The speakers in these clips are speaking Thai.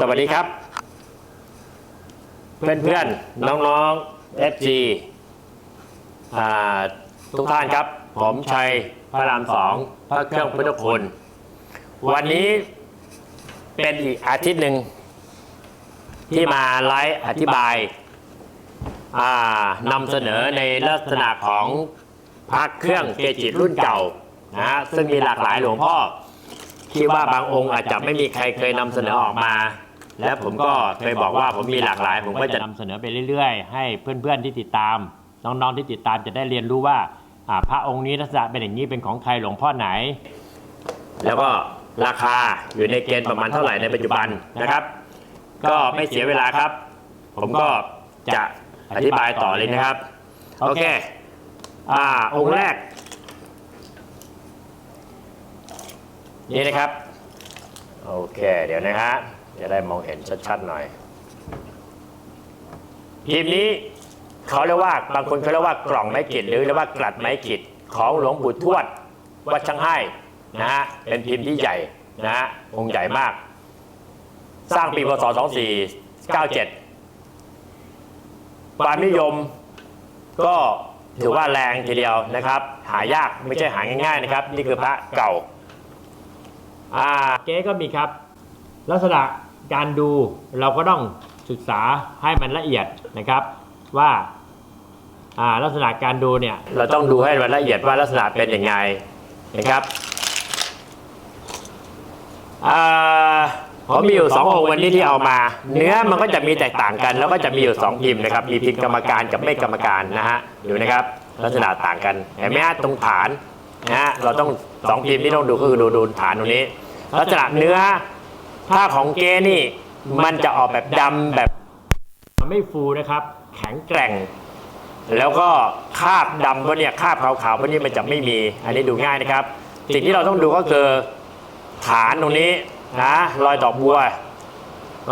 สวัสดีครับ เพื่อนๆ น้องๆ FG อ่าทุกท่านครับ ผมชัยพระรามสองพระเครื่องพุทธคุณ วันนี้เป็นอีกอาทิตย์หนึ่ง ที่มาไลฟ์อธิบายอ่านำเสนอในลักษณะของพระเครื่องเกจิรุ่นเก่านะฮะซึ่งมีหลากหลายหลวงพ่อที่ว่าบางองค์อาจจะไม่มีใครเคยนำเสนอออกมา และผมก็เคยบอกว่าผมมีหลากหลาย ผมก็จะนำเสนอไปเรื่อยๆ ให้เพื่อนๆที่ติดตาม น้องๆที่ติดตามจะได้เรียนรู้ว่าอ่าพระองค์นี้ลักษณะเป็นอย่างนี้เป็นของใครหลวงพ่อไหน แล้วก็ราคาอยู่ในเกณฑ์ประมาณเท่าไหร่ในปัจจุบันนะครับ ก็ไม่เสียเวลาครับ ผมก็จะอธิบายต่อเลยนะครับ โอเคอ่าองค์แรก นี่นะครับ โอเค เดี๋ยวนะฮะ จะได้มองเห็นชัดๆหน่อยพิมพ์นี้เขาเรียกว่าบางคนเขาเรียกว่ากล่องไม้กิดหรือเรียกว่ากลัดไม้กิดของหลวงปู่ทวดวัดช่างให้นะฮะเป็นพิมพ์ที่ใหญ่นะฮะองค์ใหญ่มาก สร้างปีพศ 2497 ความนิยมก็ถือว่าแรงทีเดียวนะครับ หายากไม่ใช่หาง่ายๆนะครับ นี่คือพระเก่า อ่าเก๊ก็มีครับ ลักษณะ การดูเราก็ต้องศึกษาให้มันละเอียดนะครับว่าลักษณะการดูเนี่ยเราต้องดูให้มันละเอียดว่าลักษณะเป็นยังไงนะครับอ่าผมมีอยู่สององค์วันนี้ที่เอามา เนื้อมันก็จะมีแตกต่างกัน แล้วก็จะมีอยู่สองพิมพ์นะครับ มีพิมพ์กรรมการกับไม่กรรมการนะฮะดูนะครับ ลักษณะต่างกันเห็นไหมฮะตรงฐานนะฮะเราต้องสองพิมพ์ที่ต้องดูก็คือดูดูฐานตรงนี้ ลักษณะเนื้อ ผ้าของเกนี่มันจะออกแบบดำแบบไม่ฟูนะครับ แข็งแกร่ง แล้วก็คราบดำพวกเนี้ยคราบขาวๆพวกนี้มันจะไม่มี อันนี้ดูง่ายนะครับ สิ่งที่เราต้องดูก็คือฐานตรงนี้นะรอยดอกบัว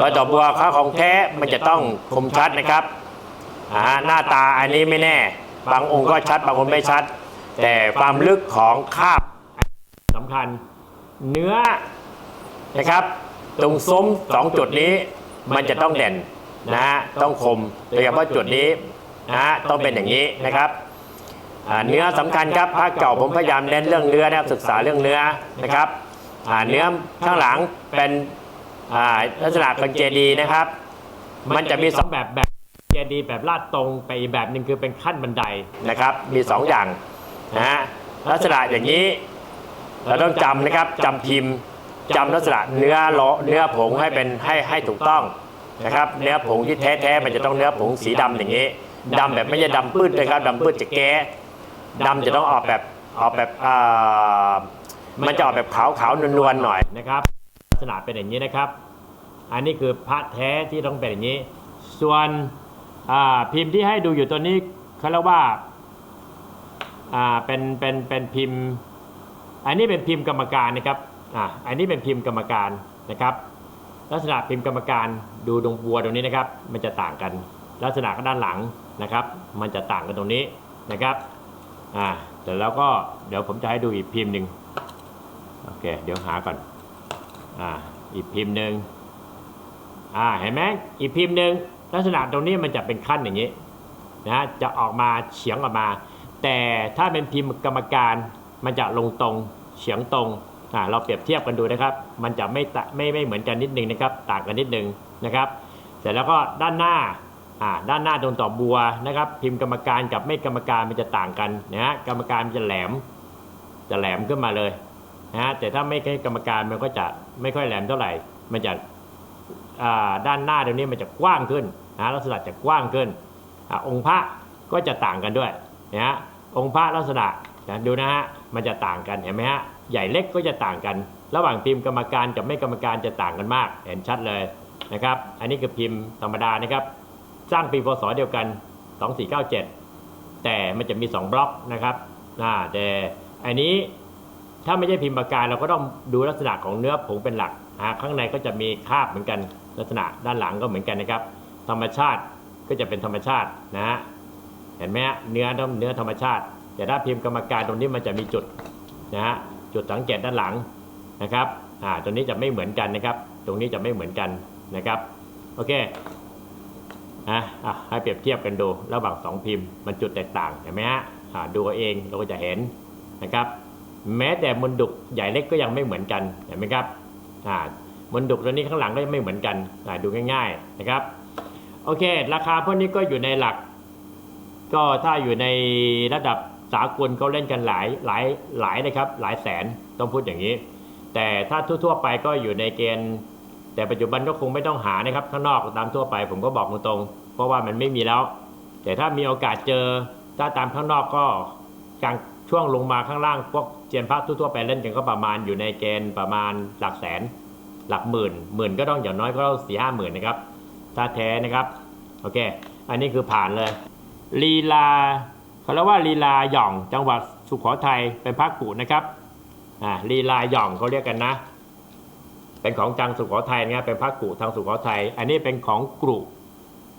รอยดอกบัวข้าของแท้มันจะต้องคมชัดนะครับอ่าหน้าตาอันนี้ไม่แน่ บางองค์ก็ชัด บางองค์ไม่ชัด แต่ความลึกของคราบสำคัญเนื้อนะครับ ตรงซุ้มสองจุดนี้มันจะต้องเด่นนะฮะต้องคมโดยเฉพาะจุดนี้นะฮะต้องเป็นอย่างนี้นะครับอ่าเนื้อสำคัญครับพระเก่าผมพยายามเน้นเรื่องเนื้อนะครับศึกษาเรื่องเนื้อนะครับอ่าเนื้อข้างหลังเป็นอ่าลักษณะเป็นเจดีย์นะครับ มันจะมีสองแบบแบบเจดีย์แบบลาดตรงไปอีกแบบหนึ่งคือเป็นขั้นบันไดนะครับ มีสองอย่างนะฮะลักษณะอย่างนี้เราต้องจำนะครับจำพิมพ์ จำลักษณะเนื้อโลเนื้อผงให้เป็นให้ให้ถูกต้องนะครับ เนื้อผงที่แท้ๆมันจะต้องเนื้อผงสีดำอย่างนี้ดำแบบไม่ใช่ดำปื้ดนะครับดำปื้ดจะแก้ดำจะต้องออกแบบออกแบบอ่ามันจะออกแบบขาวขาวนวลๆหน่อยนะครับลักษณะเป็นอย่างนี้นะครับ อันนี้คือพระแท้ที่ต้องเป็นอย่างนี้ ส่วนอ่าพิมพ์ที่ให้ดูอยู่ตัวนี้เขาเรียกว่าอ่าเป็นเป็นเป็นพิมพ์ อันนี้เป็นพิมพ์กรรมการนะครับ อ่าอันนี้เป็นพิมพ์กรรมการนะครับ ลักษณะพิมพ์กรรมการดูดวงบัวตรงนี้นะครับ มันจะต่างกัน ลักษณะก็ด้านหลังนะครับ มันจะต่างกันตรงนี้นะครับอ่าแต่แล้วก็เดี๋ยวผมจะให้ดูอีกพิมพ์หนึ่งโอเคเดี๋ยวหาก่อนอ่าอีกพิมพ์หนึ่งอ่าเห็นไหมอีกพิมพ์หนึ่งลักษณะตรงนี้มันจะเป็นขั้นอย่างนี้นะฮะจะออกมาเฉียงออกมา แต่ถ้าเป็นพิมพ์กรรมการมันจะลงตรงเฉียงตรง เราเปรียบเทียบกันดูนะครับ มันจะไม่ไม่ไม่เหมือนกันนิดนึงนะครับ ต่างกันนิดนึงนะครับ เสร็จแล้วก็ด้านหน้าด้านหน้าตรงต่อบัวนะครับ พิมพ์กรรมการกับไม่กรรมการมันจะต่างกันนะฮะกรรมการมันจะแหลม จะแหลมขึ้นมาเลยนะฮะแต่ถ้าไม่ใช่กรรมการมันก็จะไม่ค่อยแหลมเท่าไหร่ มันจะด้านหน้าตรงนี้มันจะกว้างขึ้นนะลักษณะจะกว้างขึ้นอองค์พระก็จะต่างกันด้วยนะฮะองค์พระลักษณะดูนะฮะมันจะต่างกันเห็นไหมฮะ ใหญ่เล็กก็จะต่างกัน ระหว่างพิมพ์กรรมการกับไม่กรรมการจะต่างกันมาก เห็นชัดเลยนะครับ อันนี้คือพิมพ์ธรรมดานะครับ สร้างปีพศเดียวกัน 2497 แต่มันจะมี 2 บล็อกนะครับอ่าแต่อันนี้ถ้าไม่ใช่พิมพ์ปากกาเราก็ต้องดูลักษณะของเนื้อผงเป็นหลักอ่าข้างในก็จะมีคาบเหมือนกันลักษณะด้านหลังก็เหมือนกันนะครับ ธรรมชาติก็จะเป็นธรรมชาตินะฮะเห็นไหมเนื้อต้องเนื้อธรรมชาติ แต่ถ้าพิมพ์กรรมการตรงนี้มันจะมีจุดนะฮะ จุดสังเกตด้านหลังนะครับอ่าตรงนี้จะไม่เหมือนกันนะครับ ตรงนี้จะไม่เหมือนกันนะครับโอเคอะอะให้เปรียบเทียบกันดูระหว่างสองพิมพ์มันจุดแตกต่างเห็นไหมฮะอ่าดูเอาเองเราก็จะเห็นนะครับ แม้แต่มนดุกใหญ่เล็กก็ยังไม่เหมือนกันเห็นไหมครับอ่ามนดุกตัวนี้ข้างหลังก็ยังไม่เหมือนกันอ่าดูง่าย ๆนะครับโอเค ราคาพวกนี้ก็อยู่ในหลัก ก็ถ้าอยู่ในระดับ สากลเขาเล่นกันหลายหลายหลายนะครับหลายแสนต้องพูดอย่างนี้ แต่ถ้าทั่วๆไปก็อยู่ในเกณฑ์ แต่ปัจจุบันก็คงไม่ต้องหานะครับข้างนอกตามทั่วไป ผมก็บอกตรงๆเพราะว่ามันไม่มีแล้ว แต่ถ้ามีโอกาสเจอถ้าตามข้างนอกก็กลางช่วงลงมาข้างล่างพวกเจียนพระทั่วๆไปเล่นกันก็ประมาณอยู่ในเกณฑ์ประมาณหลักแสน หลักหมื่นหมื่นก็ต้องอย่างน้อยก็ต้องสี่ห้าหมื่นนะครับถ้าแท้นะครับโอเค อันนี้คือผ่านเลยลีลา เขาเรียกว่าลีลาหย่องจังหวัดสุโขทัยเป็นภาคกุนะครับอ่าลีลาหย่องเขาเรียกกันนะ เป็นของจังสุโขทัยนะเป็นพระกุทางสุโขทัยอันนี้เป็นของกรุ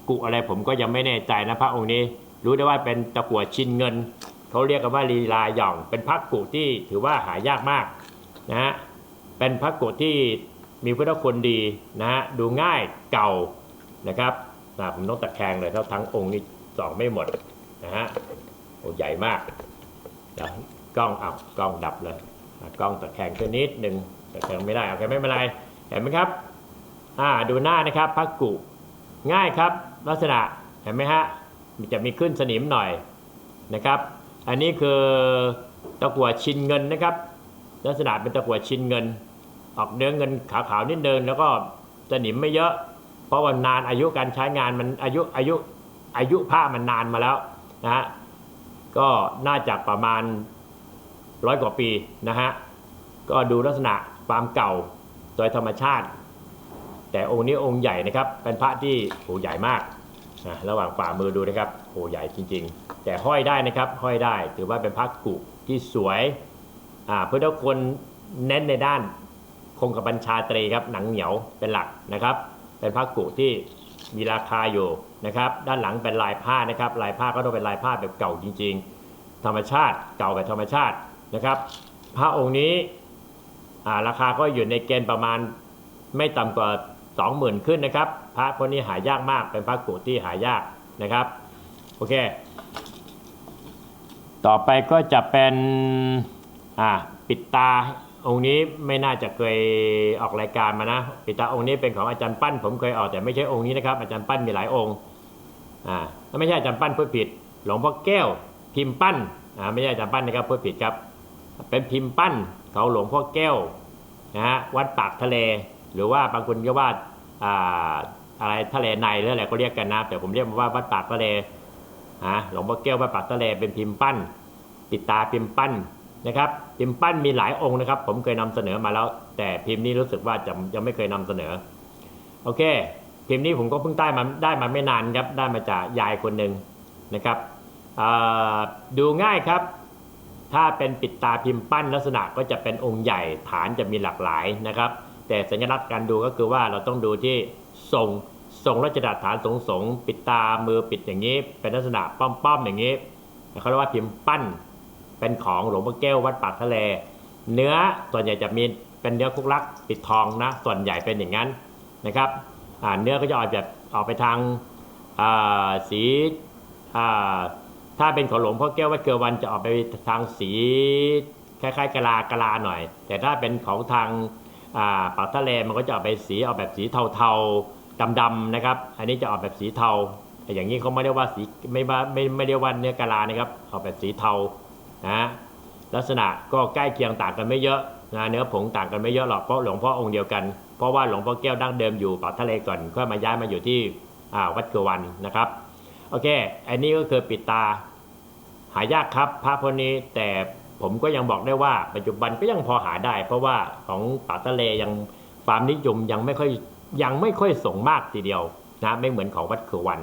กุอะไรผมก็ยังไม่แน่ใจนะพระองค์นี้ รู้ได้ว่าเป็นตะกั่วชินเงินเขาเรียกกันว่าลีลาหย่อง เป็นพระกุที่ถือว่าหายากมากนะฮะเป็นพระกุที่มีพุทธคุณดีนะฮะดูง่ายเก่านะครับนะผมต้องตะแคงเลยเท่าทั้งองค์นี้สองไม่หมดนะฮะ โอ้ใหญ่มากเดี๋ยวกล้องเอากล้องดับเลยกล้องตะแคงขึ้นนิดหนึ่งตะแคงไม่ได้โอเคไม่เป็นไรเห็นไหมครับอ่าดูหน้านะครับพระกุง่ายครับลักษณะเห็นไหมฮะมันจะมีขึ้นสนิมหน่อยนะครับ อันนี้คือตะกั่วชินเงินนะครับ ลักษณะเป็นตะกั่วชินเงิน ออกเนื้อเงินขาวๆนิดเดินแล้วก็สนิมไม่เยอะ เพราะว่านานอายุการใช้งานมันอายุอายุอายุผ้ามันนานมาแล้วนะฮะ ก็น่าจะประมาณร้อยกว่าปีนะฮะก็ดูลักษณะความเก่าโดยธรรมชาติ แต่องค์นี้องค์ใหญ่นะครับ เป็นพระที่โหใหญ่มากนะระหว่างฝ่ามือดูนะครับโหใหญ่จริง ๆ แต่ห้อยได้นะครับห้อยได้ถือว่าเป็นพระกุที่สวยอ่าพุทธคุณเน้นในด้านคงกับบัญชาตรีครับหนังเหนียวเป็นหลักนะครับ เป็นผ้ากุที่ มีราคาอยู่นะครับ ด้านหลังเป็นลายผ้านะครับ ลายผ้าก็ต้องเป็นลายผ้าแบบเก่าจริง ๆ ธรรมชาติเก่าแบบธรรมชาตินะครับ พระองค์นี้ราคาก็อยู่ในเกณฑ์ประมาณไม่ต่ำกว่า 20,000 ขึ้นนะครับ พระพวกนี้หายากมากเป็นพระกุที่หายากนะครับโอเค ต่อไปก็จะเป็นปิดตา องค์นี้ไม่น่าจะเคยออกรายการมานะปิตาองค์นี้เป็นของอาจารย์ปั้น ผมเคยออกแต่ไม่ใช่องค์นี้นะครับ อาจารย์ปั้นมีหลายองค์อ่าไม่ใช่อาจารย์ปั้นพูดผิด หลวงพ่อแก้วพิมพ์ปั้นอ่าไม่ใช่อาจารย์ปั้นนะครับพูดผิดครับ เป็นพิมพ์ปั้นเขาหลวงพ่อแก้วนะฮะวัดปากทะเล หรือว่าบางคนก็ว่าอ่าอะไรทะเลในหรืออะไรก็เรียกกันนะแต่ผมเรียกมันว่าวัดปากทะเลฮะหลวงพ่อแก้ววัดปากทะเลเป็นพิมพ์ปั้น ปิดตาพิมพ์ปั้น นะครับพิมพ์ปั้นมีหลายองค์นะครับ ผมเคยนำเสนอมาแล้ว แต่พิมพ์นี้รู้สึกว่าจะยังไม่เคยนำเสนอ โอเค พิมพ์นี้ผมก็เพิ่งได้มาได้มาไม่นานครับ ได้มาจากยายคนหนึ่งนะครับดูง่ายครับ ถ้าเป็นปิดตาพิมพ์ปั้นลักษณะก็จะเป็นองค์ใหญ่ฐานจะมีหลากหลายนะครับ แต่สัญลักษณ์การดูก็คือว่าเราต้องดูที่ทรงทรงรัชดาฐานสงสงๆปิดตามือปิดอย่างนี้ เป็นลักษณะป้อมๆอย่างนี้เขาเรียกว่าพิมพ์ปั้น เป็นของหลวงพ่อแก้ววัดปากทะเล เนื้อส่วนใหญ่จะมีเป็นเนื้อคุกลักปิดทองนะส่วนใหญ่เป็นอย่างนั้นนะครับเนื้อก็จะออกแบบออกไปทางสีถ้าเป็นของหลวงพ่อแก้ววัดเกลือวันจะออกไปทางสีคล้ายๆกะลากะลาหน่อย แต่ถ้าเป็นของทางปากทะเลมันก็จะออกไปสีออกแบบสีเทาๆดำๆนะครับ อันนี้จะออกแบบสีเทาอย่างนี้เขาไม่เรียกว่าสีไม่ไม่ไม่เรียกว่าเนื้อกะลานะครับออกแบบสีเทา นะลักษณะก็ใกล้เคียงต่างกันไม่เยอะนะเนื้อผงต่างกันไม่เยอะหรอกเพราะหลวงพ่อองค์เดียวกัน เพราะว่าหลวงพ่อแก้วดั้งเดิมอยู่ปากทะเลก่อนก็มาย้ายมาอยู่ที่วัดเกวันนะครับโอเคอันนี้ก็คือปิดตา หายากครับพระพวกนี้แต่ผมก็ยังบอกได้ว่าปัจจุบันก็ยังพอหาได้ เพราะว่าของปากทะเลยังความนิยมยังไม่ค่อยยังไม่ค่อยส่งมากทีเดียวนะไม่เหมือนของวัดเกวัน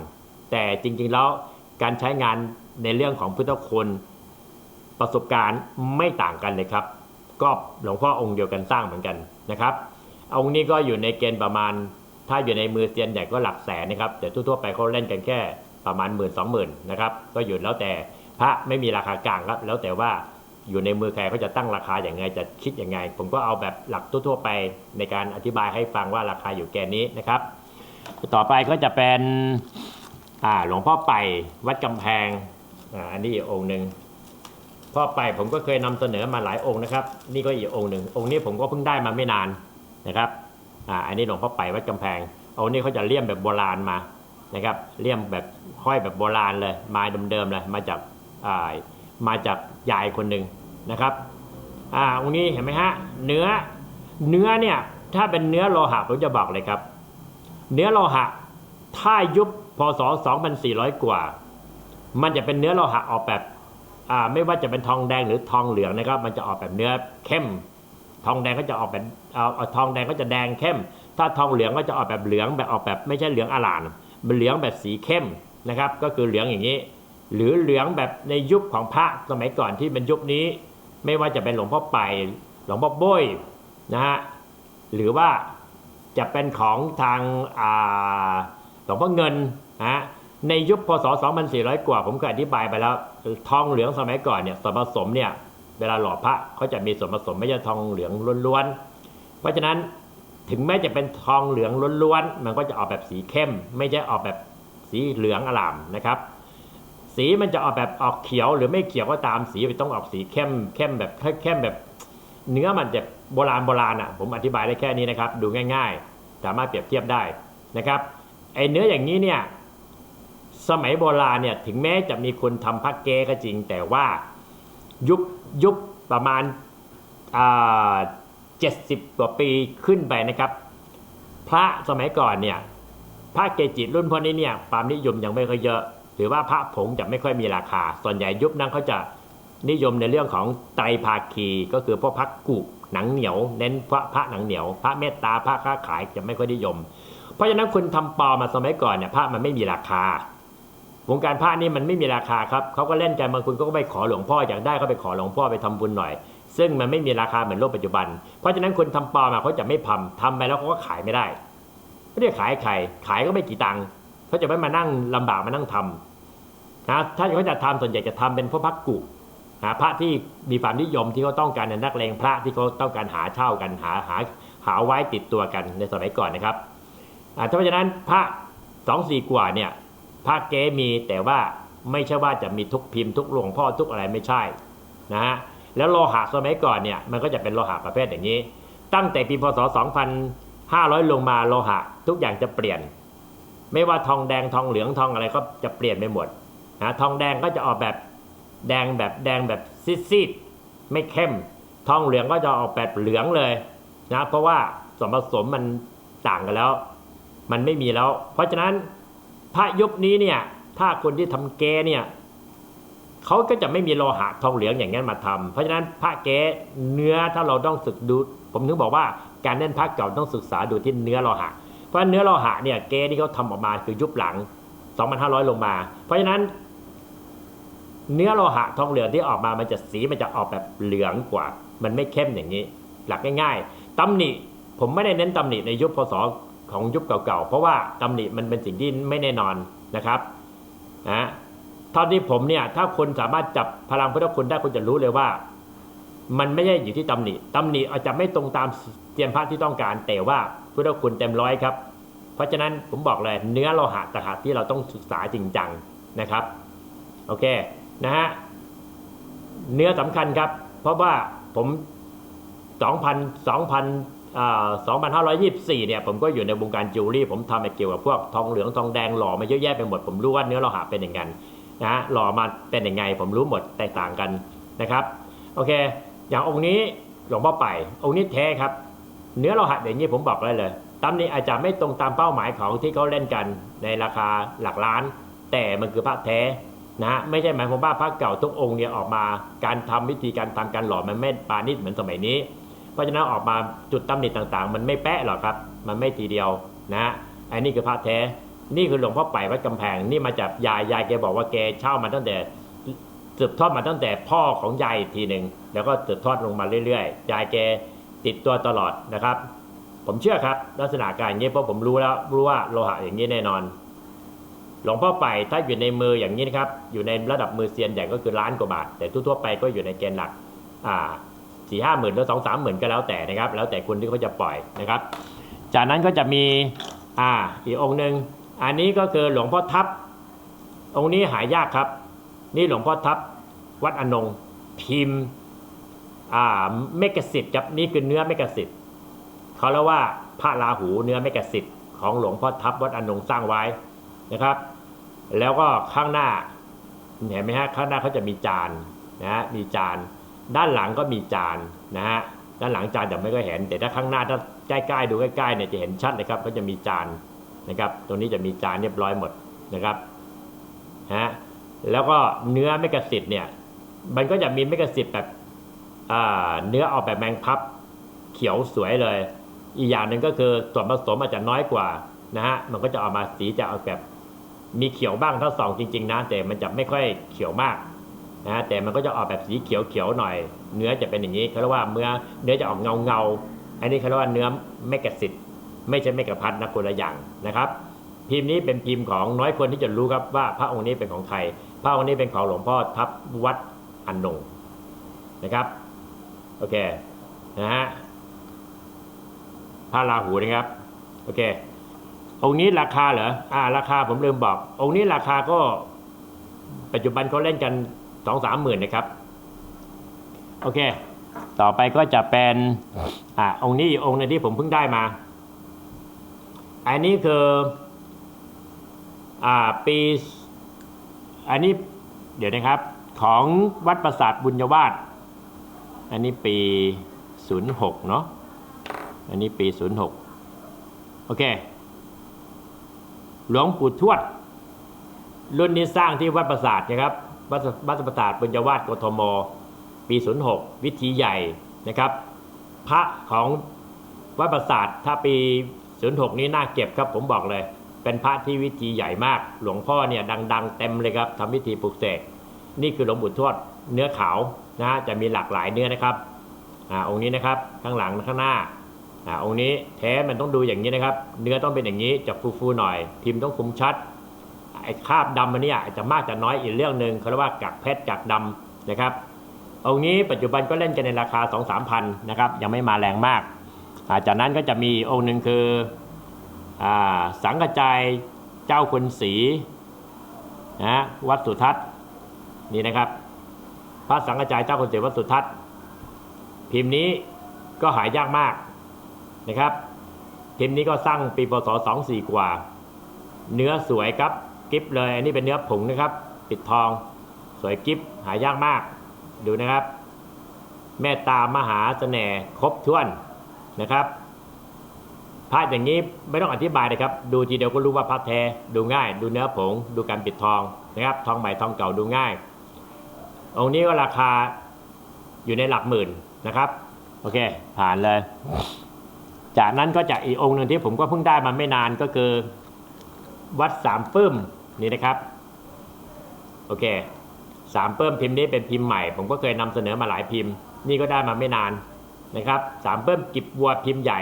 แต่จริงๆแล้วการใช้งานในเรื่องของพุทธคุณ ประสบการณ์ไม่ต่างกันเลยครับ ก็หลวงพ่อองค์เดียวกันสร้างเหมือนกันนะครับองค์นี้ก็อยู่ในเกณฑ์ประมาณ ถ้าอยู่ในมือเซียนใหญ่ก็หลักแสนนะครับ แต่ทั่วๆไปเขาเล่นกันแค่ประมาณหมื่นสองหมื่นนะครับก็อยู่แล้วแต่พระไม่มีราคากลางครับ แล้วแต่ว่าอยู่ในมือใครเขาจะตั้งราคาอย่างไงจะคิดอยังไง ผมก็เอาแบบหลักทั่วๆไปในการอธิบายให้ฟังว่าราคาอยู่แกนนี้นะครับ ต่อไปก็จะเป็นหลวงพ่อไปวัดกำแพงออันนี้อีกองค์หนึ่ง พ่อไปผมก็เคยนำเสนอมาหลายองค์นะครับ นี่ก็อีกองค์หนึ่งองค์นี้ผมก็เพิ่งได้มาไม่นานนะครับอ่าอันนี้หลวงพ่อไปวัดกำแพงองค์นี้เขาจะเลี่ยมแบบโบราณมานะครับเลี่ยมแบบห้อยแบบโบราณเลยไม้เดิมๆเลยมาจากอ่ามาจากยายคนหนึ่งนะครับอ่าองค์นี้เห็นไหมฮะเนื้อเนื้อเนี่ยถ้าเป็นเนื้อโลหะผมจะบอกเลยครับ เนื้อโลหะถ้ายุบพศ 2400 กว่า มันจะเป็นเนื้อโลหะออกแบบ ไม่ว่าจะเป็นทองแดงหรือทองเหลืองนะครับมันจะออกแบบเนื้อเข้ม ทองแดงก็จะออกแบบเอาทองแดงก็จะแดงเข้ม ถ้าทองเหลืองก็จะออกแบบเหลืองแบบออกแบบไม่ใช่เหลืองอลามเป็นเหลืองแบบสีเข้มนะครับก็คือเหลืองอย่างนี้ หรือเหลืองแบบในยุคของพระสมัยก่อนที่เป็นยุคนี้ ไม่ว่าจะเป็นหลวงพ่อไปหลวงพ่อโบ้ยนะฮะหรือว่าจะเป็นของทางหลวงพ่อเงินนะฮะ ในยุคพศ 2400 กว่า ผมเคยอธิบายไปแล้ว ทองเหลืองสมัยก่อนเนี่ยส่วนผสมเนี่ยเวลาหล่อพระเขาจะมีส่วนผสมไม่ใช่ทองเหลืองล้วนๆ เพราะฉะนั้นถึงแม้จะเป็นทองเหลืองล้วนๆ มันก็จะออกแบบสีเข้ม ไม่ใช่ออกแบบสีเหลืองอลามนะครับ สีมันจะออกแบบออกเขียวหรือไม่เขียวก็ตามสีมันต้องออกสีเข้มเข้มแบบเข้มแบบ เนื้อมันจะโบราณโบราณอะผมอธิบายได้แค่นี้นะครับ ดูง่าย ๆ สามารถเปรียบเทียบได้นะครับไอ้เนื้ออย่างนี้เนี่ย สมัยโบราณเนี่ยถึงแม้จะมีคนทำพักเกก็จริง แต่ว่ายุคยุคประมาณเจ็ดสิบกว่าปีขึ้นไปนะครับ พระสมัยก่อนเนี่ยพระเกจิรุ่นพวกนี้เนี่ยความนิยมยังไม่ค่อยเยอะ หรือว่าพระผงจะไม่ค่อยมีราคา ส่วนใหญ่ยุคนั้นเขาจะนิยมในเรื่องของไตรภาคีก็คือพวกพระกุหนังเหนียว เน้นพระพระหนังเหนียว พระเมตตาพระค้าขายจะไม่ค่อยนิยม เพราะฉะนั้นคุณทำปอมมาสมัยก่อนเนี่ยพระมันไม่มีราคา วงการพระนี่มันไม่มีราคาครับเขาก็เล่นกันบางคนก็ไปขอหลวงพ่ออยากได้ก็ไปขอหลวงพ่อไปทำบุญหน่อย ซึ่งมันไม่มีราคาเหมือนโลกปัจจุบัน เพราะฉะนั้นคนทำปลอมาเขาจะไม่ทำทำไปแล้วเขาก็ขายไม่ได้ไม่ได้ขายใครขายก็ไม่กี่ตังค์เขาจะไม่มานั่งลำบากมานั่งทำนะถ้าเขาจะทำส่วนใหญ่จะทำเป็นพวกพักกุหาพระที่มีความนิยมที่เขาต้องการในนักเลงพระที่เขาต้องการหาเช่ากันหาหาหาไว้ติดตัวกันในสมัยก่อนนะครับอ่าเพราะฉะนั้นพระสองสี่กว่าเนี่ย พระเก๊มีแต่ว่าไม่ใช่ว่าจะมีทุกพิมพ์ทุกหลวงพ่อทุกอะไรไม่ใช่นะฮะแล้วโลหะสมัยก่อนเนี่ยมันก็จะเป็นโลหะประเภทอย่างนี้ ตั้งแต่ปีพศ 2500 ลงมาโลหะ ทุกอย่างจะเปลี่ยน ไม่ว่าทองแดงทองเหลืองทองอะไรก็จะเปลี่ยนไปหมดนะทองแดงก็จะออกแบบแดงแบบแดงแบบซีดๆไม่เข้ม ทองเหลืองก็จะออกแบบเหลืองเลยนะเพราะว่าส่วนผสมมันต่างกันแล้ว มันไม่มีแล้ว เพราะฉะนั้น พระยุคนี้เนี่ย ถ้าคนที่ทำเกเนี่ยเขาก็จะไม่มีโลหะทองเหลืองอย่างนั้นมาทำเพราะฉะนั้นพระเกเนื้อถ้าเราต้องศึกดู ผมถึงบอกว่าการเล่นพระเก่าต้องศึกษาดูที่เนื้อโลหะ เพราะเนื้อโลหะเนี่ยเกที่เขาทำออกมาคือยุคหลัง 2,500 ลงมา เพราะฉะนั้นเนื้อโลหะทองเหลืองที่ออกมา มันจะสีมันจะออกแบบเหลืองกว่า มันไม่เข้มอย่างนี้ หลักง่าย ๆตำหนิ ผมไม่ได้เน้นตำหนิในยุคพศ ของยุคเก่าๆ เพราะว่าตำหนิมันเป็นสิ่งที่ไม่แน่นอนนะครับนะเท่าที่ผมเนี่ยถ้าคนสามารถจับพลังพุทธคุณได้คุณจะรู้เลยว่า มันไม่ใช่อยู่ที่ตำหนิตำหนิอาจจะไม่ตรงตามเตียนพระที่ต้องการ แต่ว่าพุทธคุณเต็มร้อยครับ เพราะฉะนั้นผมบอกเลยเนื้อโลหะต่างหากที่เราต้องศึกษาจริงจังนะครับโอเคนะฮะเนื้อสำคัญครับ เพราะว่าผม 2,000 2,000อ่า 2,524 เนี่ยผมก็อยู่ในวงการจิวเวลรี่ ผมทำเกี่ยวกับพวกทองเหลืองทองแดงหล่อมาเยอะแยะไปหมด ผมรู้ว่าเนื้อโลหะเป็นอย่างไงนะฮะหล่อมาเป็นอยังไง ผมรู้หมดแตกต่างกันนะครับโอเค อย่างองค์นี้หลวงพ่อไปองค์นี้แท้ครับ เนื้อโลหะอย่างนี้ผมบอกเลยเลยตำนี้อาจจะไม่ตรงตามเป้าหมายของที่เขาเล่นกันในราคาหลักล้าน แต่มันคือพระแท้นะฮะไม่ใช่หมายความว่าพระเก่าทุกองค์เนี่ยออกมา การทำวิธีการทำการหล่อมันไม่ปานิชเหมือนสมัยนี้ เพราะฉะนั้นออกมาจุดตำหนิต่างๆ มันไม่แปะหรอกครับ มันไม่ทีเดียวนะฮะอันนี้คือพระแท้ นี่คือหลวงพ่อไปวัดกำแพง นี่มาจากยายยายแกบอกว่าแกเช่ามาตั้งแต่สืบทอดมาตั้งแต่พ่อของยายอีกทีหนึ่งแล้วก็สืบทอดลงมาเรื่อยๆ ยายแกติดตัวตลอดนะครับ ผมเชื่อครับลักษณะการอย่างนี้เพราะผมรู้แล้วรู้ว่าโลหะอย่างนี้แน่นอน หลวงพ่อไปถ้าอยู่ในมืออย่างนี้นะครับอยู่ในระดับมือเซียนใหญ่ก็คือล้านกว่าบาท แต่ทั่วๆไปก็อยู่ในเกณฑ์หลักอ่า สี่ห้าหมื่นหรือสองสามหมื่นก็แล้วแต่นะครับ แล้วแต่คนที่เขาจะปล่อยนะครับ จากนั้นก็จะมีอ่าอีกองค์หนึ่งอันนี้ก็คือหลวงพ่อทับองค์นี้หายากครับ นี่หลวงพ่อทับวัดอนงพิมพ์อ่าเมกสิทธิ์ครับนี่คือเนื้อเมกสิทธิ์เขาเรียกว่าพระราหูเนื้อเมกสิทธิ์ของหลวงพ่อทับวัดอนงสร้างไว้นะครับ แล้วก็ข้างหน้าเห็นไหมฮะข้างหน้าเขาจะมีจานนะฮะมีจาน ด้านหลังก็มีจานนะฮะด้านหลังจานจะไม่ก็เห็น แต่ถ้าข้างหน้าถ้าใกล้ๆดูใกล้ๆเนี่ยจะเห็นชัดเลยครับก็จะมีจานนะครับตรงนี้จะมีจานเรียบร้อยหมดนะครับฮะแล้วก็เนื้อเมกะสิทธิ์เนี่ยมันก็จะมีเมกะสิทธิ์แบบเนื้อออกแบบแมงพับเขียวสวยเลย อีกอย่างหนึ่งก็คือส่วนผสมอาจจะน้อยกว่านะฮะมันก็จะออกมาสีจะออกแบบมีเขียวบ้างถ้าส่องจริง ๆนะแต่มันจะไม่ค่อยเขียวมาก นะฮะแต่มันก็จะออกแบบสีเขียวเขียวๆหน่อย เนื้อจะเป็นอย่างนี้เขาเรียกว่าเมื่อเนื้อจะออกเงาเงาอันนี้เขาเรียกว่าเนื้อเมกะสิทธิ์ไม่ใช่เมกะพัดนะคนละอย่างนะครับ พิมพ์นี้เป็นพิมพ์ของน้อยคนที่จะรู้ครับว่าพระองค์นี้เป็นของใคร พระองค์นี้เป็นของหลวงพ่อทับวัดอันนงนะครับโอเคนะฮะพระราหูนะครับโอเคองค์นี้ราคาเหรออ่าราคาผมลืมบอก องค์นี้ราคาก็ปัจจุบันเขาเล่นกัน สองสามหมื่นนะครับ โอเค ต่อไปก็จะเป็นอ่าองค์นี้องค์นึงที่ผมเพิ่งได้มา อันนี้คืออ่าปีอันนี้เดี๋ยวนะครับของวัดประสาทบุญยวาสอันนี้ปี 06 เนาะอันนี้ปี 06 โอเค หลวงปู่ทวด รุ่นนี้สร้างที่วัดประสาทนะครับ วัดวัดประสาทบุญยวาสกทม ปี 06 วิธีใหญ่นะครับ พระของวัดประสาทถ้าปี 06 นี้น่าเก็บครับผมบอกเลย เป็นพระที่วิธีใหญ่มาก หลวงพ่อเนี่ยดัง ๆ เต็มเลยครับทำพิธีปลุกเสกนี่คือหลวงปู่ทวดเนื้อขาวนะฮะจะมีหลากหลายเนื้อนะครับอ่าองค์นี้นะครับข้างหลังข้างหน้าอ่าองค์นี้แท้มันต้องดูอย่างนี้นะครับ เนื้อต้องเป็นอย่างนี้จะฟูๆหน่อย พิมพ์ต้องคมชัด ไอ้คราบดำมันเนี่ยอาจจะมากจะน้อยอีกเรื่องหนึ่งเขาเรียกว่ากักเพชรกักดำนะครับองค์นี้ปัจจุบันก็เล่นกันในราคา 2 3 0 0พันนะครับยังไม่มาแรงมากอาจากนั้นก็จะมีองค์หนึ่งคืออสังกจายเจ้าคุณศรีนะวัดสุทัศน์นี่นะครับ พระสังฆจายเจ้าคนเสวัดสุทัศน์พิมพ์นี้ก็หายากมากนะครับพิมพ์นี้ก็สร้างปีพศ24กว่า เนื้อสวยครับ กิฟเลยอันนี้เป็นเนื้อผงนะครับ ปิดทอง สวยกิฟหายากมาก ดูนะครับ แม่ตามหาเสน่ห์ครบถ้วนนะครับพระอย่างนี้ไม่ต้องอธิบายเลยครับ ดูทีเดียวก็รู้ว่าพระแท้ดูง่าย ดูเนื้อผง ดูการปิดทองนะครับ ทองใหม่ทองเก่าดูง่าย องค์นี้ก็ราคาอยู่ในหลักหมื่นนะครับ โอเค ผ่านเลย จากนั้นก็จะอีกองค์หนึ่งที่ผมก็เพิ่งได้มาไม่นานก็คือ วัดสามปื้ม นี่นะครับ โอเคสามปื้มพิมพ์นี้เป็นพิมพ์ใหม่ ผมก็เคยนำเสนอมาหลายพิมพ์ นี่ก็ได้มาไม่นานนะครับสามปื้มกิบบัวพิมพ์ใหญ่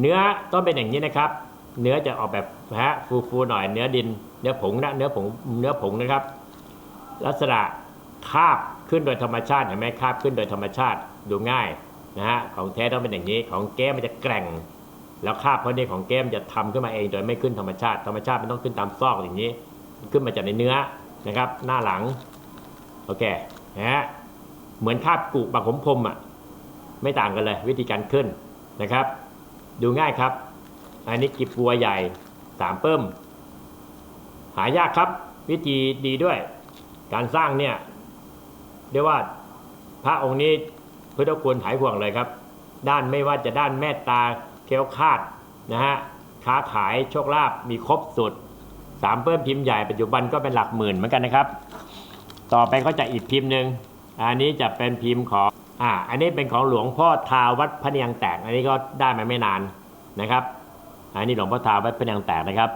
เนื้อต้องเป็นอย่างนี้นะครับ เนื้อจะออกแบบฮะฟูๆหน่อยเนื้อดิน เนื้อผงนะเนื้อผงเนื้อผงนะครับ ลักษณะคาบขึ้นโดยธรรมชาติเห็นไหมคาบขึ้นโดยธรรมชาติดูง่ายนะฮะของแท้ต้องเป็นอย่างนี้ของแก้มมันจะแกร่ง แล้วคาบเพราะนี่ของแก้มจะทำขึ้นมาเองโดยไม่ขึ้นธรรมชาติ ธรรมชาติมันต้องขึ้นตามซอกอย่างนี้ ขึ้นมาจากในเนื้อนะครับ หน้าหลัง โอเคนะฮะเหมือนคาบกุบางผมพรมอะไม่ต่างกันเลยวิธีการขึ้นนะครับ ดูง่ายครับอันนี้กิบบัวใหญ่สามเพิ่ม หายากครับ วิธีดีด้วย การสร้างเนี่ยเรียกว่าพระองค์นี้พุทธคุณหายห่วงเลยครับ ด้านไม่ว่าจะด้านเมตตาเคลคาดนะฮะค้าขายโชคลาภมีครบสุด สามเพิ่มพิมพ์ใหญ่ปัจจุบันก็เป็นหลักหมื่นเหมือนกันนะครับ ต่อไปก็จะอีกพิมพ์หนึ่งอันนี้จะเป็นพิมพ์ของอ่าอันนี้เป็นของหลวงพ่อทาวัดพระเนียงแตก อันนี้ก็ได้มาไม่นานนะครับ อันนี้หลวงพ่อทาวัดพระเนียงแตกนะครับ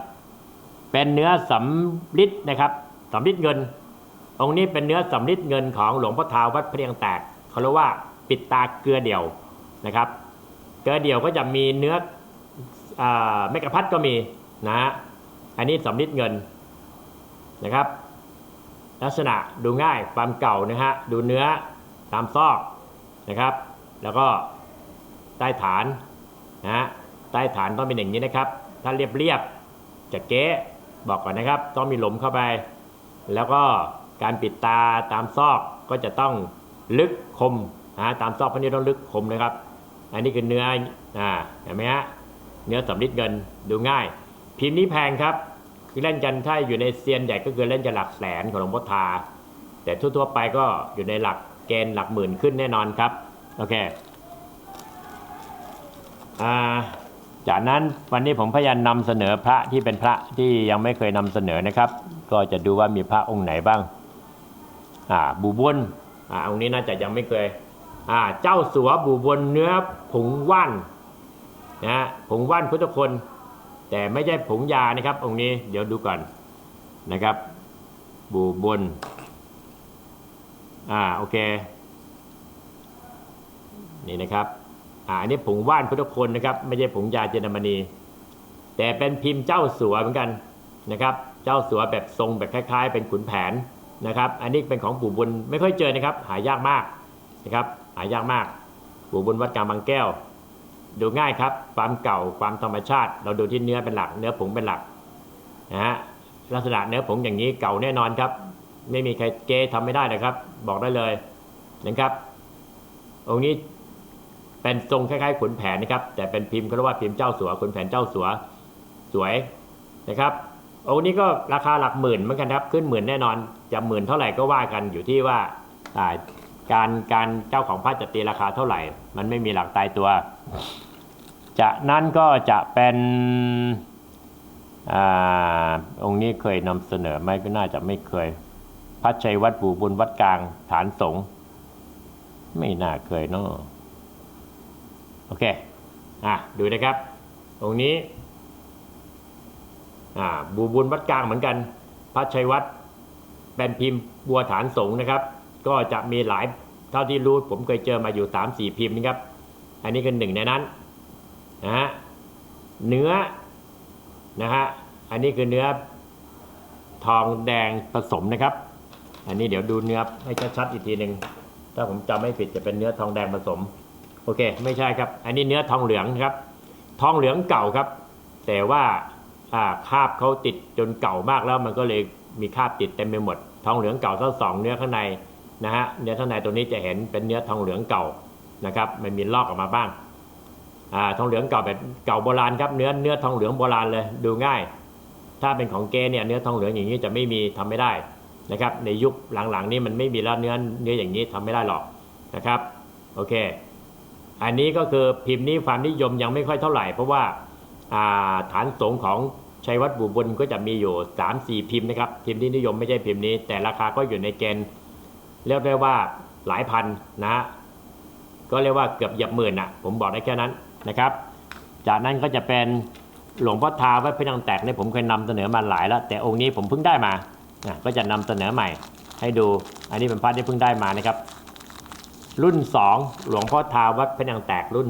เป็นเนื้อสำริดนะครับสำริดเงิน องค์นี้เป็นเนื้อสำริดเงินของหลวงพ่อทาวัดพระเนียงแตกเขาเรียกว่าปิดตาเกลือเดี่ยวนะครับ เกลือเดี่ยวก็จะมีเนื้ออ่าเมกะพัดก็มีนะฮะ อันนี้สำริดเงินนะครับ ลักษณะดูง่ายความเก่านะฮะดูเนื้อตามซอกนะครับ แล้วก็ใต้ฐานนะฮะใต้ฐานต้องเป็นอย่างนี้นะครับ ถ้าเรียบๆจะเก๊บอกก่อนนะครับ ต้องมีหลมเข้าไป แล้วก็การปิดตาตามซอกก็จะต้องลึกคมนะตามซอกพวกนี้ต้องลึกคมนะครับ อันนี้คือเนื้ออ่าเห็นไหมฮะเนื้อสำริดเงินดูง่าย พิมพ์นี้แพงครับคือเล่นกันถ้าอยู่ในเซียนใหญ่ก็คือเล่นจะหลักแสนของหลวงพ่อทา แต่ทั่วๆไปก็อยู่ในหลักเกณฑ์หลักหมื่นขึ้นแน่นอนครับ โอเคอาจากนั้นวันนี้ผมพยายามนำเสนอพระที่เป็นพระที่ยังไม่เคยนำเสนอนะครับ ก็จะดูว่ามีพระองค์ไหนบ้างอ่าบูบนอ่าองค์นี้น่าจะยังไม่เคยอ่าเจ้าสัวบูบนเนื้อผงว่านนะฮะผงว่านพุทธคน แต่ไม่ใช่ผงยานะครับ องค์นี้เดี๋ยวดูก่อนนะครับ บูบน อ่าโอเค นี่นะครับอ่าอันนี้ผงว่านพุทธคนนะครับ ไม่ใช่ผงยาเจนมณีแต่เป็นพิมพ์เจ้าสัวเหมือนกันนะครับ เจ้าสัวแบบทรงแบบคล้าย ๆ เป็นขุนแผนนะครับ อันนี้เป็นของปู่บุญไม่ค่อยเจอนะครับ หายากมากนะครับ หายากมาก ปู่บุญวัดกลางบางแก้ว ดูง่ายครับ ความเก่าความธรรมชาติ เราดูที่เนื้อเป็นหลัก เนื้อผงเป็นหลักนะฮะลักษณะเนื้อผงอย่างนี้เก่าแน่นอนครับ ไม่มีใครเกทำไม่ได้นะครับ บอกได้เลยนะครับ องค์นี้เป็นทรงคล้ายๆขุนแผนนะครับ แต่เป็นพิมพ์เขาเรียกว่าพิมพ์เจ้าสัวขุนแผนเจ้าสัวสวยนะครับองค์นี้ก็ราคาหลักหมื่นเหมือนกันครับขึ้นหมื่นแน่นอนจะหมื่นเท่าไหร่ก็ว่ากันอยู่ที่ว่าอ่าการการเจ้าของพระจะตีราคาเท่าไหร่ มันไม่มีหลักตายตัว จากนั้นก็จะเป็นอาองค์นี้เคยนำเสนอไหมก็น่าจะไม่เคย พัชชัยวัดปู่บุญวัดกลางฐานสงฆ์ไม่น่าเคยเนาะโอเค อะ ดูนะครับ ตรงนี้ อ่า บูบุญวัดกลางเหมือนกัน พัชชัยวัดเป็นพิมพ์บัวฐานสงฆ์นะครับ ก็จะมีหลาย เท่าที่รู้ผมเคยเจอมาอยู่3ามสี่พิมพ์นะครับ อันนี้คือหนึ่งในนั้น นะฮะเนื้อนะฮะอันนี้คือเนื้อทองแดงผสมนะครับ อันนี้เดี๋ยวดูเนื้อให้ชัดๆอีกทีหนึ่งถ้าผมจำไม่ผิดจะเป็นเนื้อทองแดงผสม โอเค ไม่ใช่ครับ อันนี้เนื้อทองเหลืองครับ ทองเหลืองเก่าครับ แต่ว่าคาบเขาติดจนเก่ามากแล้วมันก็เลยมีคาบติดเต็มไปหมด ทองเหลืองเก่าทั้งสองเนื้อข้างในนะฮะเนื้อข้างในตัวนี้จะเห็นเป็นเนื้อทองเหลืองเก่านะครับ มันมีลอกออกมาบ้าง อ่าทองเหลืองเก่าแบบเก่าโบราณครับเนื้อเนื้อทองเหลืองโบราณเลยดูง่าย ถ้าเป็นของเกเนี่ยเนื้อทองเหลืองอย่างนี้จะไม่มีทำไม่ได้นะครับ ในยุคหลังๆนี้มันไม่มีแล้วเนื้อเนื้ออย่างนี้ทำไม่ได้หรอกนะครับโอเค อันนี้ก็คือพิมพ์นี้ความนิยมยังไม่ค่อยเท่าไหร่ เพราะว่าาฐานสงของชัยวัฒน์บุบุญก็จะมีอยู่ 3 4 พิมพ์นะครับ พิมพ์ที่นิยมไม่ใช่พิมพ์นี้ แต่ราคาก็อยู่ในเกณฑ์เรียกได้ว่าหลายพันนะ ก็เรียกว่าเกือบหยียบหมื่นอะผมบอกได้แค่นั้น นะครับ จากนั้นก็จะเป็นหลวงพ่อทาวัดพระนังแตกเนี่ยผมเคยนำเสนอมาหลายแล้ว แต่องค์นี้ผมเพิ่งได้มานะก็จะนำเสนอใหม่ให้ดู อันนี้เป็นพระที่เพิ่งได้มานะครับ รุ่น 2 หลวงพ่อทาวัดพระนังแตกรุ่น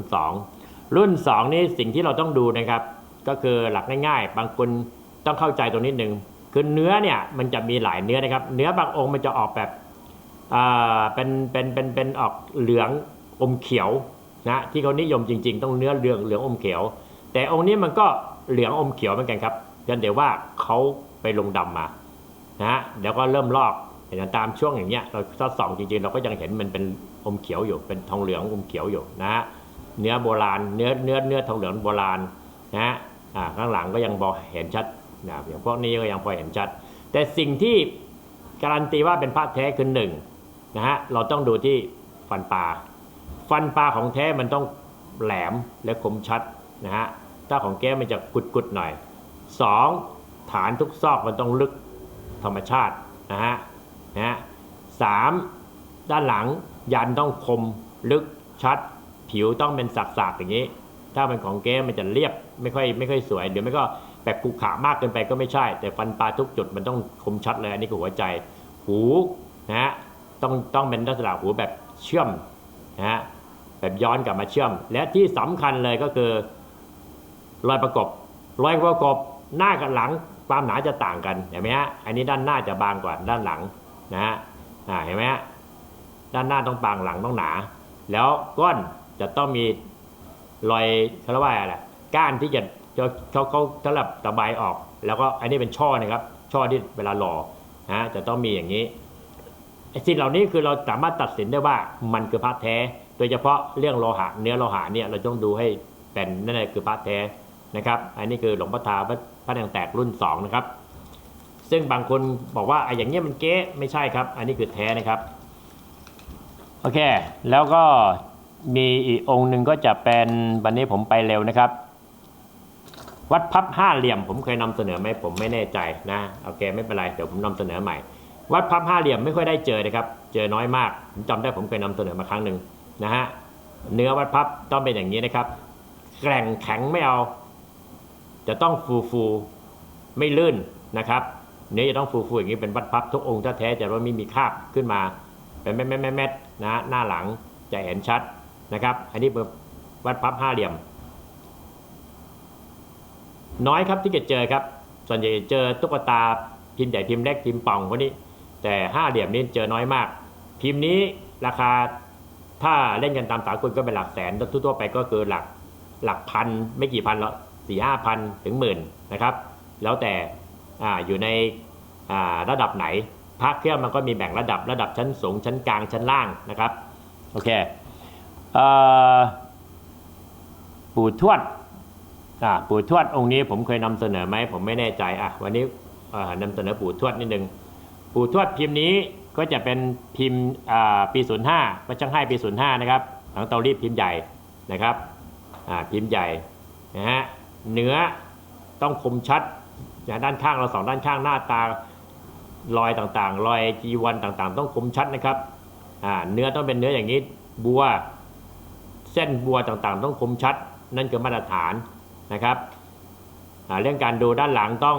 2 รุ่น 2 นี่สิ่งที่เราต้องดูนะครับ ก็คือหลักง่ายๆ บางคนต้องเข้าใจตรงนิดหนึ่งคือเนื้อเนี่ยมันจะมีหลายเนื้อนะครับ เนื้อบางองค์มันจะออกแบบเป็นเป็นเป็นเป็นออกเหลืองอมเขียว นะที่เขานิยมจริง ๆ ต้องเนื้อเหลืองเหลืองอมเขียว แต่องค์นี้มันก็เหลืองอมเขียวเหมือนกันครับยันเดี๋ยวว่าเขาไปลงดำมานะฮะเดี๋ยวก็เริ่มลอกเห็นตามช่วงอย่างเงี้ยเราถ้าส่องจริงๆ เราก็ยังเห็นมันเป็นอมเขียวอยู่เป็นทองเหลืองอมเขียวอยู่นะฮะเนื้อโบราณเนื้อเนื้อเนื้อทองเหลืองโบราณนะฮะอ่าข้างหลังก็ยังพอเห็นชัดนะอย่างพวกนี้ก็ยังพอเห็นชัด แต่สิ่งที่การันตีว่าเป็นพระแท้คือหนึ่งนะฮะเราต้องดูที่ฟันปลา ฟันปลาของแท้มันต้องแหลมและคมชัดนะฮะถ้าของแก้มันจะกุดๆหน่อย 2. ฐานทุกซอกมันต้องลึกธรรมชาตินะฮะนะฮะสามด้านหลังยันต้องคมลึกชัด ผิวต้องเป็นสักๆอย่างนี้ ถ้าเป็นของแก้มันจะเรียบไม่ค่อยไม่ค่อยสวยเดี๋ยวไม่ก็แบบกุขามากเกินไปก็ไม่ใช่ แต่ฟันปลาทุกจุดมันต้องคมชัดเลยอันนี้คือหัวใจ หูนะฮะต้องต้องเป็นลักษณะหูแบบเชื่อม นะแบบย้อนกลับมาเชื่อม และที่สำคัญเลยก็คือรอยประกบรอยประกบหน้ากับหลังความหนาจะต่างกันเห็นไหมฮะอันนี้ด้านหน้าจะบางกว่าด้านหลังนะฮะเห็นไหมฮะด้านหน้าต้องบางหลังต้องหนา แล้วก้อนจะต้องมีรอยเขาเรียกว่าอะไรก้านที่จะเขาเขาเขาสลับตะไบออก แล้วก็อันนี้เป็นช่อนะครับ ช่อที่เวลาหล่อนะจะต้องมีอย่างนี้ สิ่งเหล่านี้คือเราสามารถตัดสินได้ว่ามันคือพระแท้ โดยเฉพาะเรื่องโลหะเนื้อโลหะเนี่ยเราต้องดูให้เป็นนั่นแหละคือพระแท้นะครับ อันนี้คือหลวงพ่อทาพระนางแตกรุ่นสองนะครับ ซึ่งบางคนบอกว่าไอ้อย่างเงี้ยมันเก๊ไม่ใช่ครับ อันนี้คือแท้นะครับโอเค แล้วก็มีอีกองค์หนึ่งก็จะเป็นวันนี้ผมไปเร็วนะครับ วัดพับห้าเหลี่ยมผมเคยนำเสนอไหมผมไม่แน่ใจนะโอเคไม่เป็นไรเดี๋ยวผมนำเสนอใหม่ วัดพับห้าเหลี่ยมไม่ค่อยได้เจอนะครับ เจอน้อยมากผมจำได้ผมเคยนำเสนอมาครั้งหนึ่งนะฮะเนื้อวัดพับต้องเป็นอย่างนี้นะครับแกร่งแข็งไม่เอา จะต้องฟูฟูไม่ลื่นนะครับ เนื้อจะต้องฟูฟูอย่างนี้เป็นวัดพับทุกองค์ถ้าแท้จะว่าไม่มีคราบขึ้นมา เป็นเม็ดเม็ดเม็ดเม็ดนะหน้าหลังจะเห็นชัดนะครับ อันนี้เป็นวัดพับห้าเหลี่ยม น้อยครับที่จะเจอครับ ส่วนใหญ่เจอตุ๊กตาพิมพ์ใหญ่พิมพ์เล็กพิมพ์ป่องพวกนี้ แต่ห้าเหลี่ยมนี้เจอน้อยมาก พิมพ์นี้ราคาถ้าเล่นกันตามสากลก็เป็นหลักแสนแล้วทั่วไปก็คือหลักหลักพันไม่กี่พันแล้วสี่ห้าพันถึงหมื่นนะครับ แล้วแต่ออยู่ในระดับไหนพระเครื่องมันก็มีแบ่งระดับระดับชั้นสูงชั้นกลางชั้นล่างนะครับโอเคเอปู่ทวดปู่ทวดองค์นี้ผมเคยนำเสนอไหมผมไม่แน่ใจอะวันนี้อ่านำเสนอปู่ทวดนิดนึง ปู่ทวดพิมพ์นี้ก็จะเป็นพิมพ์ปี 05วัดช่างให้ปี 05 นะครับหลังเตารีดพิมพ์ใหญ่นะครับพิมพ์ใหญ่นะฮะเนื้อต้องคมชัดนะด้านข้างเราสองด้านข้างหน้าตารอยต่างๆ รอยจีวันต่างๆ ต้องคมชัดนะครับเนื้อต้องเป็นเนื้ออย่างนี้บัวเส้นบัวต่างๆ ต้องคมชัด นั่นคือมาตรฐานนะครับเรื่องการดูด้านหลังต้อง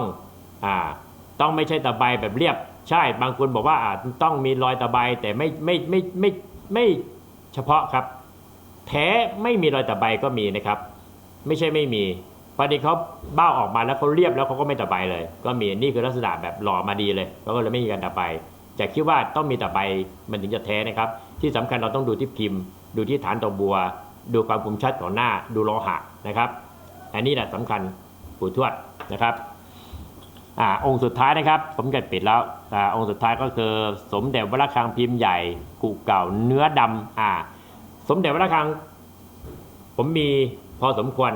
อต้องไม่ใช่ตะไบแบบเรียบ ใช่บางคนบอกว่าอาจต้องมีรอยตะไบแต่ไม่ไม่ไม่ไม่ไม่เฉพาะครับ แท้ไม่มีรอยตะไบก็มีนะครับ ไม่ใช่ไม่มีพอดีเขาเบ้าออกมาแล้วเขาเรียบแล้วเขาก็ไม่ตะไบเลย ก็มีนี่คือลักษณะแบบหล่อมาดีเลยเขาก็เลยไม่มีการตะไบแต่คิดว่าต้องมีตะไบมันถึงจะแท้นะครับ ที่สำคัญเราต้องดูที่พิมพ์ ดูที่ฐานตอบัว ดูความคมชัดของหน้าดูโลหะนะครับ อันนี้แหละสำคัญปู่ทวดนะครับอ่าองค์สุดท้ายนะครับ ผมจะปิดแล้ว อองค์สุดท้ายก็คือสมเด็จวัดระฆังพิมพ์ใหญ่กุเก่าเนื้อดำอ่าสมเด็จวัดระฆังผมมีพอสมควร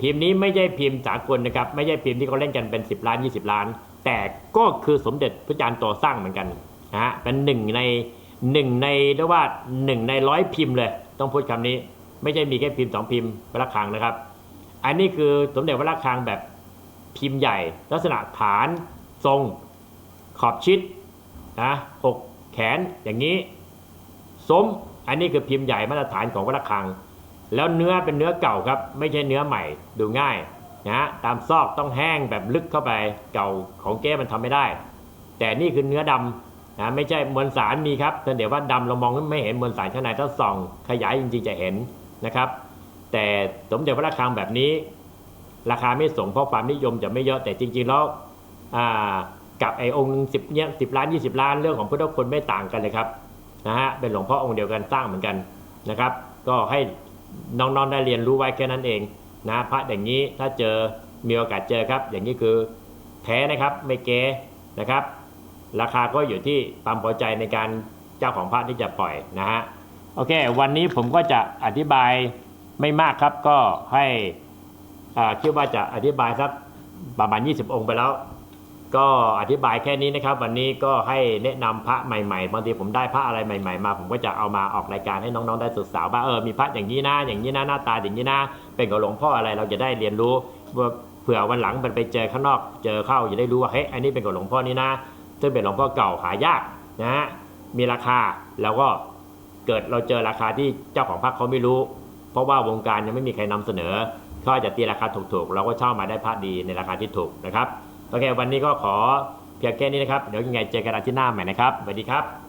พิมพ์นี้ไม่ใช่พิมพ์สากลนะครับ ไม่ใช่พิมพ์ที่เขาเล่นกันเป็น 10 ล้าน 20 ล้าน แต่ก็คือสมเด็จพระจารย์ต่อสร้างเหมือนกันนะฮะเป็นหนึ่งในหนึ่งในเรียกว่าหนึ่งในร้อยพิมพ์เลย ต้องพูดคำนี้ ไม่ใช่มีแค่พิมพ์สองพิมพ์วัดระฆังนะครับ อันนี้คือสมเด็จวัดระฆังแบบพิมพ์ใหญ่ ลักษณะฐานทรง ขอบชิดนะอกแขนอย่างนี้สมอันนี้คือพิมพ์ใหญ่มาตรฐานของวัดระฆัง แล้วเนื้อเป็นเนื้อเก่าครับ ไม่ใช่เนื้อใหม่ดูง่ายนะฮะตามซอกต้องแห้งแบบลึกเข้าไปเก่าของแก้มันทำไม่ได้ แต่นี่คือเนื้อดำนะไม่ใช่มวลสารมีครับแต่เดี๋ยวว่าดำเรามองไม่เห็นมวลสารข้างในถ้าส่อง ขยายจริงๆจะเห็นนะครับ แต่สมเด็จพระราชาแบบนี้ ราคาไม่สูงเพราะความนิยมจะไม่เยอะแต่จริงๆแล้วอ่า กับไอ้องค์สิบเนี้ยสิบล้านยี่สิบล้านเรื่องของพุทธคุณไม่ต่างกันเลยครับนะฮะเป็นหลวงพ่อองค์เดียวกันสร้างเหมือนกันนะครับ ก็ให้น้องๆได้เรียนรู้ไว้แค่นั้นเองนะพระอย่างนี้ถ้าเจอมีโอกาสเจอครับ อย่างนี้คือแท้นะครับไม่เก๊นะครับ ราคาก็อยู่ที่ความพอใจในการเจ้าของพระที่จะปล่อยนะฮะโอเค วันนี้ผมก็จะอธิบายไม่มากครับก็ให้อ่าคิดว่าจะอธิบายสักประมาณ 20 องค์ไปแล้ว ก็อธิบายแค่นี้นะครับ วันนี้ก็ให้แนะนำพระใหม่ๆบางทีผมได้พระอะไรใหม่ ๆ มา ผมก็จะเอามาออกรายการให้น้องๆได้ศึกษาว่าเออมีพระอย่างนี้นะอย่างนี้นะหน้าตาอย่างนี้นะเป็นของหลวงพ่ออะไรเราจะได้เรียนรู้ว่าเผื่อวันหลังมันไปเจอข้างนอก เจอเข้าจะได้รู้ว่าเฮ้ยอันนี้เป็นของหลวงพ่อนี่นะซึ่งเป็นหลวงพ่อเก่าหายากนะฮะมีราคาแล้วก็เกิดเราเจอราคาที่เจ้าของพระเขาไม่รู้ เพราะว่าวงการยังไม่มีใครนำเสนอเขาอาจจะตีราคาถูกๆเราก็เช่ามาได้พระดีในราคาที่ถูกนะครับ โอเค วันนี้ก็ขอเพียงแค่นี้นะครับ เดี๋ยวยังไงเจอกันอาทิตย์หน้าใหม่นะครับสวัสดีครับ